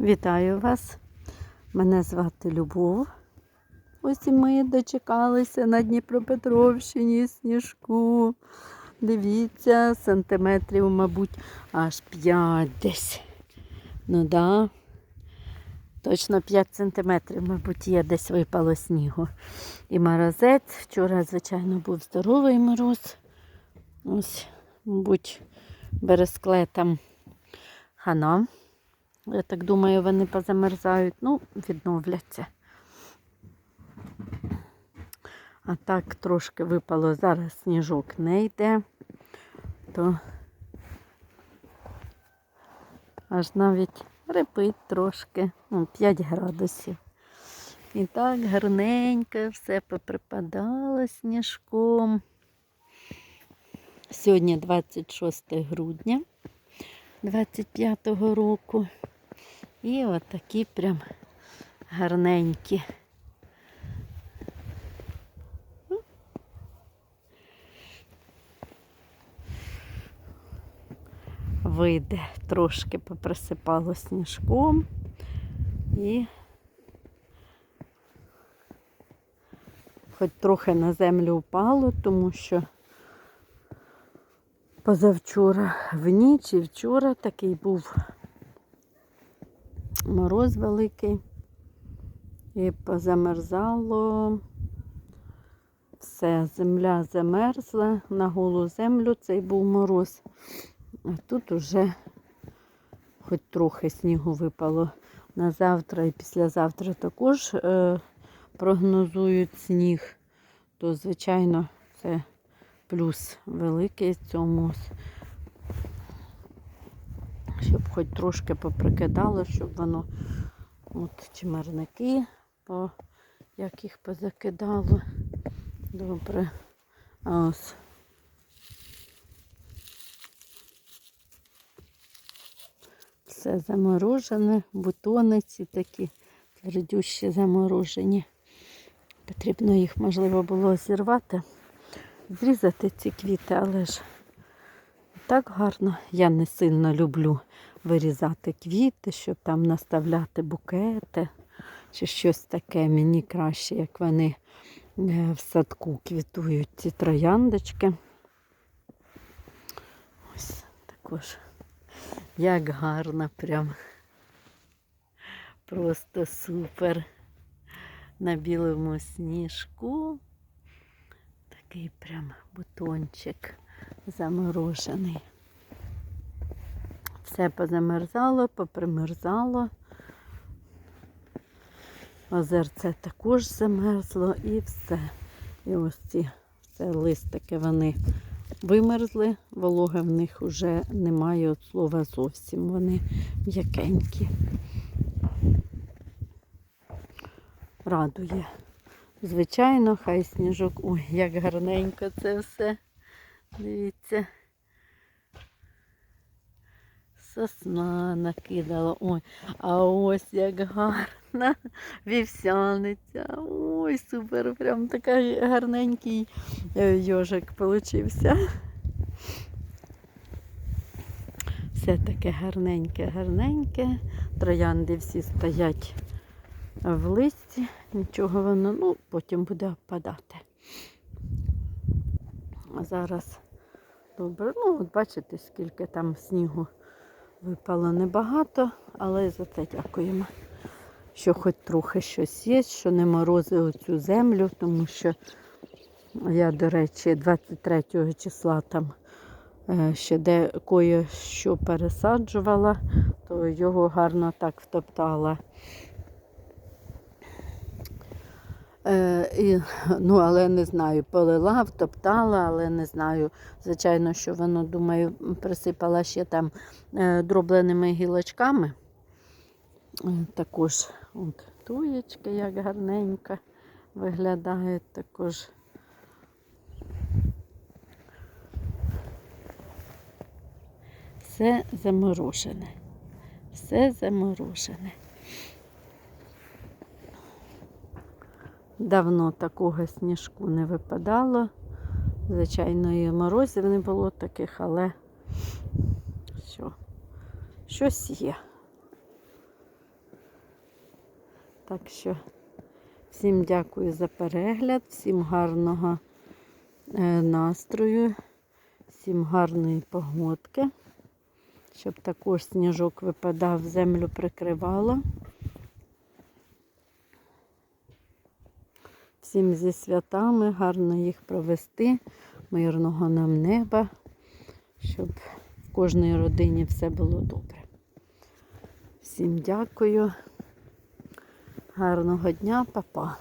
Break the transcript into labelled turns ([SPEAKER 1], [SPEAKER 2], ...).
[SPEAKER 1] Вітаю вас. Мене звати Любов. Ось і ми дочекалися на Дніпропетровщині сніжку. Дивіться, сантиметрів, мабуть, аж 5 десь. Ну да. Точно 5 сантиметрів, мабуть, є десь випало снігу. І морозець. Вчора, звичайно, був здоровий мороз. Ось, мабуть, бересклетам хана. Я так думаю, вони позамерзають, ну, відновляться. А так трошки випало, зараз сніжок не йде, то аж навіть репить трошки, ну, 5 градусів. І так гарненько все поприпадало сніжком. Сьогодні 26 грудня 25-го року. І отакі прям гарненькі. Вийде, трошки поприсипало сніжком і хоч трохи на землю впало, тому що позавчора в ніч і вчора такий був мороз великий. І позамерзало. Все, земля замерзла, на голу землю цей був мороз. А тут уже хоч трохи снігу випало на завтра і післязавтра також е, прогнозують сніг, то, звичайно, це плюс великий цьому щоб хоч трошки поприкидало, щоб воно от чимерники, по, як їх позакидало. Добре. Ось все заморожене, бутони ці такі твердющі заморожені. Потрібно їх, можливо, було зірвати, зрізати ці квіти, але ж так гарно. Я не сильно люблю вирізати квіти, щоб там наставляти букети чи щось таке. Мені краще, як вони е, в садку квітують ці трояндочки. Ось також. Як гарно прям. Просто супер. На білому сніжку. Такий прям бутончик заморожений. Все позамерзало, попримерзало. Озерце також замерзло і все. І ось ці все листики вони вимерзли, вологи в них вже немає от слова зовсім. Вони м'якенькі. Радує. Звичайно, хай сніжок. Ой, як гарненько це все. Дивіться. Сосна накидала. Ой, а ось як гарна вівсяниця. Ой, супер, прям такий гарненький е, йожик получився. Все таке гарненьке, гарненьке. Троянди всі стоять в листі, нічого воно, ну, потім буде опадати. А зараз добре. Ну, от бачите, скільки там снігу випало небагато, але за це дякуємо. Що хоч трохи щось є, що не морозило цю землю, тому що я, до речі, 23 числа там е, ще де кое що пересаджувала, то його гарно так втоптала. Е, і, ну, але не знаю, полила, втоптала, але не знаю. Звичайно, що воно, думаю, присипала ще там е, дробленими гілочками. Е, також от, туєчки, як гарненько виглядають також. Все заморожене. Все заморожене. Давно такого сніжку не випадало. Звичайно, і морозів не було таких, але що, щось є. Так що всім дякую за перегляд, всім гарного е, настрою, всім гарної погодки, щоб також сніжок випадав, землю прикривало. Всім зі святами, гарно їх провести, мирного нам неба, щоб в кожній родині все було добре. Всім дякую. Гарного дня, папа.